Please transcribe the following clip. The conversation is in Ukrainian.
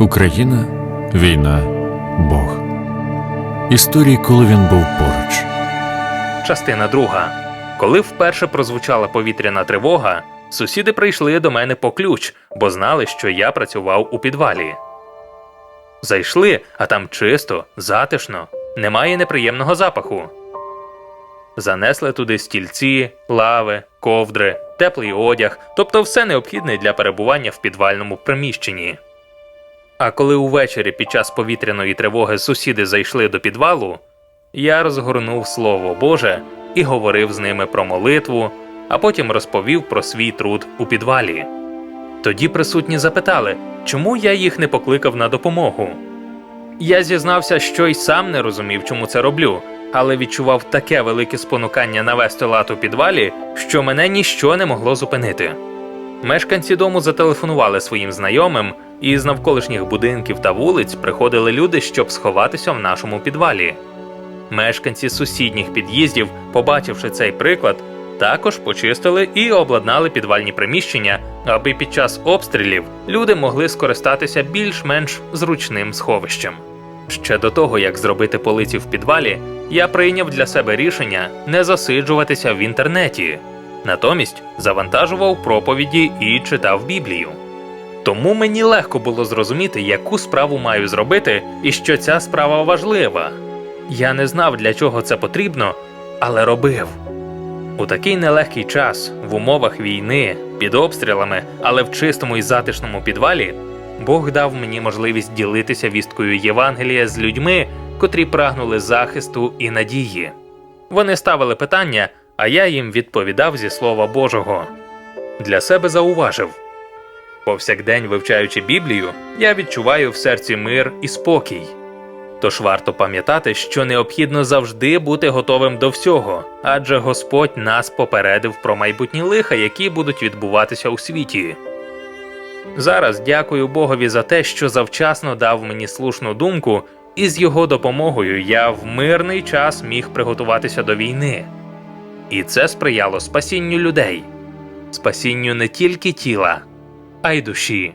Україна, війна, Бог. Історії, коли він був поруч. Частина друга. Коли вперше прозвучала повітряна тривога, сусіди прийшли до мене по ключ, бо знали, що я працював у підвалі. Зайшли, а там чисто, затишно, немає неприємного запаху. Занесли туди стільці, лави, ковдри, теплий одяг, тобто все необхідне для перебування в підвальному приміщенні. А коли увечері під час повітряної тривоги сусіди зайшли до підвалу, я розгорнув Слово Боже і говорив з ними про молитву, а потім розповів про свій труд у підвалі. Тоді присутні запитали, чому я їх не покликав на допомогу. Я зізнався, що й сам не розумів, чому це роблю, але відчував таке велике спонукання навести лад у підвалі, що мене ніщо не могло зупинити. Мешканці дому зателефонували своїм знайомим, і з навколишніх будинків та вулиць приходили люди, щоб сховатися в нашому підвалі. Мешканці сусідніх під'їздів, побачивши цей приклад, також почистили і обладнали підвальні приміщення, аби під час обстрілів люди могли скористатися більш-менш зручним сховищем. Ще до того, як зробити полиці в підвалі, я прийняв для себе рішення не засиджуватися в інтернеті, натомість завантажував проповіді і читав Біблію. Тому мені легко було зрозуміти, яку справу маю зробити і що ця справа важлива. Я не знав, для чого це потрібно, але робив. У такий нелегкий час, в умовах війни, під обстрілами, але в чистому і затишному підвалі, Бог дав мені можливість ділитися вісткою Євангелія з людьми, котрі прагнули захисту і надії. Вони ставили питання, а я їм відповідав зі Слова Божого. Для себе зауважив. Повсякдень вивчаючи Біблію, я відчуваю в серці мир і спокій. Тож варто пам'ятати, що необхідно завжди бути готовим до всього, адже Господь нас попередив про майбутні лиха, які будуть відбуватися у світі. Зараз дякую Богові за те, що завчасно дав мені слушну думку, і з його допомогою я в мирний час міг приготуватися до війни. І це сприяло спасінню людей, спасінню не тільки тіла, а й душі.